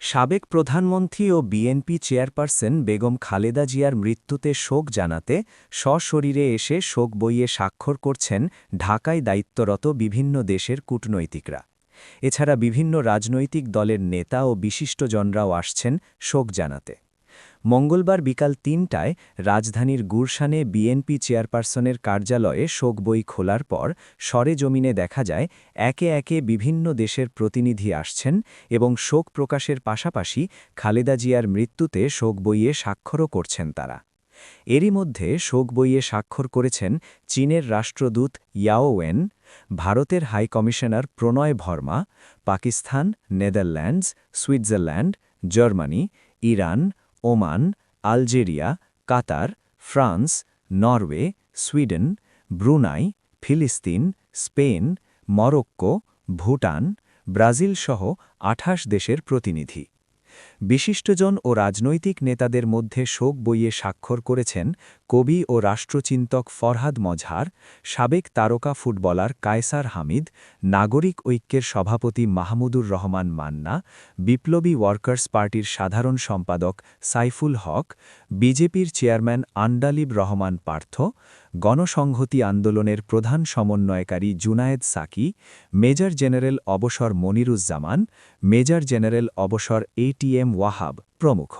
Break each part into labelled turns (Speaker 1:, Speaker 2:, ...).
Speaker 1: সাবেক প্রধানমন্ত্রী ও বিএনপি চেয়ারপারসন বেগম খালেদা জিয়ার মৃত্যুতে শোক জানাতে সশরীরে এসে শোক বইয়ে স্বাক্ষর করছেন ঢাকায় দায়িত্বরত বিভিন্ন দেশের কূটনৈতিকরা। এছাড়া বিভিন্ন রাজনৈতিক দলের নেতা ও বিশিষ্টজনরাও আসছেন শোক জানাতে। মঙ্গলবার বিকাল তিনটায় রাজধানীর গুরশানে বিএনপি চেয়ারপারসনের কার্যালয়ে শোক বই খোলার পর সরেজমিনে দেখা যায়, একে একে বিভিন্ন দেশের প্রতিনিধি আসছেন এবং শোক প্রকাশের পাশাপাশি খালেদা জিয়ার মৃত্যুতে শোক বইয়ে স্বাক্ষরও করছেন তারা। এরই মধ্যে শোক বইয়ে স্বাক্ষর করেছেন চীনের রাষ্ট্রদূত ইয়াওয়েন ভারতের high commissioner Pranay Verma, Pakistan, Netherlands Switzerland Germany, Iran Oman, Algeria, Qatar, France, Norway, Sweden, Brunei, ফিলিস্তিন, স্পেন, মরক্কো, ভুটান, ব্রাজিল সহ আঠাশ দেশের প্রতিনিধি। বিশিষ্টজন ও রাজনৈতিক নেতাদের মধ্যে শোক বইয়ে স্বাক্ষর করেছেন কবি ও রাষ্ট্রচিন্তক ফরহাদ মজহার, সাবেক তারকা ফুটবলার কায়সার হামিদ, নাগরিক ঐক্যের সভাপতি মাহমুদুর রহমান মান্না, বিপ্লবী ওয়ার্কার্স পার্টির সাধারণ সম্পাদক সাইফুল হক, বিজেপির চেয়ারম্যান আন্ডালিব রহমান পার্থ, গণসংহতি আন্দোলনের প্রধান সমন্বয়কারী জুনায়েদ সাকি, মেজর জেনারেল অবসর মনিরুজ্জামান, মেজর জেনারেল অবসর এটিএম ওয়াহাব প্রমুখ।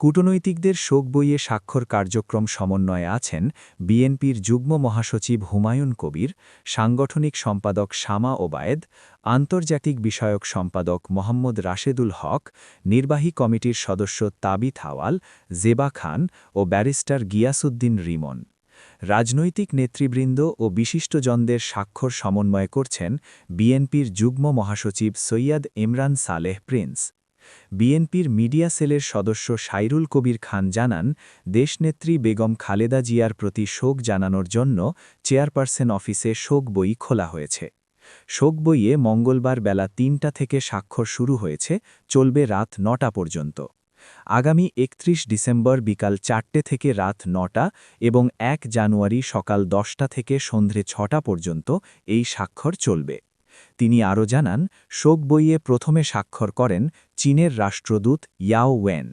Speaker 1: কূটনৈতিকদের শোক বইয়ে স্বাক্ষর কার্যক্রম সমন্বয়ে আছেন বিএনপির যুগ্ম মহাসচিব হুমায়ুন কবির, সাংগঠনিক সম্পাদক শামা ওবায়েদ, আন্তর্জাতিক বিষয়ক সম্পাদক মোহাম্মদ রাশেদুল হক, নির্বাহী কমিটির সদস্য তাবিথ হাওয়াল, জেবা খান ও ব্যারিস্টার গিয়াসুদ্দিন রিমন। রাজনৈতিক নেতৃবৃন্দ ও বিশিষ্টজনদের স্বাক্ষর সমন্বয় করছেন বিএনপির যুগ্ম মহাসচিব সৈয়দ ইমরান সালেহ প্রিন্স। বিএনপির মিডিয়া সেলের সদস্য সাইরুল কবির খান জানান, দেশনেত্রী বেগম খালেদা জিয়ার প্রতি শোক জানানোর জন্য চেয়ারপারসন অফিসে শোক বই খোলা হয়েছে। শোক বইয়ে মঙ্গলবার বেলা তিনটা থেকে স্বাক্ষর শুরু হয়েছে, চলবে রাত নটা পর্যন্ত। আগামী একত্রিশ ডিসেম্বর বিকাল চারটে থেকে রাত নটা এবং এক জানুয়ারি সকাল দশটা থেকে সন্ধ্যে ছটা পর্যন্ত এই স্বাক্ষর চলবে। তিনি আরও জানান শোক বইয়ে প্রথমে স্বাক্ষর করেন চীনের রাষ্ট্রদূত ইয়াও ওয়েন।